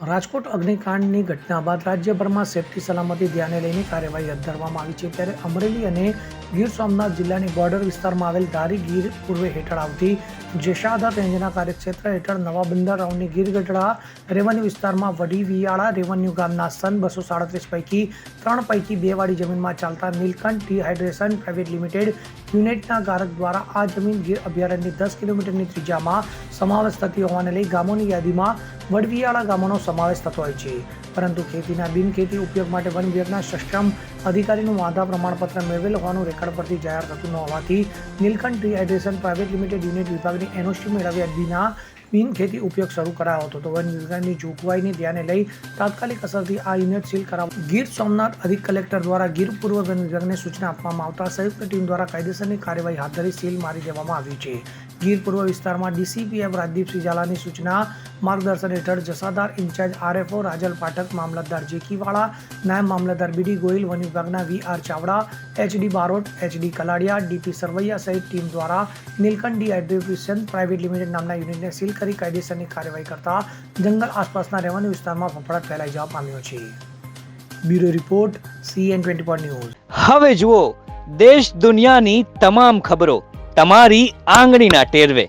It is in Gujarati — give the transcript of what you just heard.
રાજકોટ અગ્નિકાંડની ઘટના બાદ રાજ્યભરમાં સેફટી, સલામતી, ધ્યાને લઈને કાર્યવાહી હાથ ધરવામાં આવી છે. ત્યારે અમરેલી અને ગીર સોમનાથ જિલ્લાની બોર્ડર વિસ્તારમાં આવેલ ધારી ગીર પૂર્વે હેઠળ આવતી જેશાદા રેન્જના કાર્યક્ષેત્ર હેઠળ નવા બંદર રાઉન્ડની ગીર ગઢડા રેવન્યુ વિસ્તારમાં વડી વિયાળા રેવન્યુ ગામના સન બસો સાડત્રીસ પૈકી ત્રણ પૈકી બે વાળી જમીનમાં ચાલતા નીલકંઠ ડિહાઇડ્રેશન પ્રાઇવેટ લિમિટેડ યુનિટના કારક દ્વારા આ જમીન ગીર અભયારણ્યની દસ કિલોમીટરની ત્રિજ્યામાં સમાવેશ થતી હોવાને લઈ ગામોની યાદીમાં વડવિયાળા ગામોનો સમાવેશ થતો હોય છે. પરંતુ ખેતીના બિનખેતી ઉપયોગ માટે વન વિભાગના સક્ષમ અધિકારીનું વાંધા પ્રમાણપત્ર મેળવેલ હોવાનું રેકર્ડ પરથી જાહેર થતું ન હોવાથી Nilkanth dehydration private limited unit વિભાગની એનઓસી મેળવ્યા વિના બિનખેતી ઉપયોગ શરૂ કરાયો હતો. તો વન વિભાગની જોગવાઈને ધ્યાને લઈ તાત્કાલિક અસરથી આ યુનિટ સીલ કરાવવા ગીર સોમનાથ અધિક કલેક્ટર દ્વારા ગીર પૂર્વ વન વિભાગને સૂચના આપવામાં આવતા સંયુક્ત ટીમ દ્વારા કાયદેસરની કાર્યવાહી હાથ ધરી સીલ મારી દેવામાં આવી છે. ગીર પૂર્વ વિસ્તારમાં ડીસીપીએફ રાજદીપસિંહ ઝાલાની સૂચના માર્ગદર્શન હેઠળ જસાદાર ઇન્ચાર્જ આરએફઓ રાજલ પાઠક, મામલતદાર જેકીવાળા, નાયબ મામલતદાર બીડી ગોયલ વન વિભાગના V R Chavda, HD Barot, HD Kaladiya, DP Sarvaiya સહિત ટીમ દ્વારા નીલકંઠ ડિહાઇડ્રેશન પ્રાઇવેટ લિમિટેડ નામના યુનિટને સીલ કરી કાયદેસરની કાર્યવાહી કરતા જંગલ આસપાસના રહેવાની વિસ્તારમાં ફફડાટ ફેલાઈ જવા પામ્યો છે. Bureau report, CN twenty four news. હવે જુઓ, દેશ દુનિયાની તમામ ખબરો તમારી આંગળીના ટેરવે.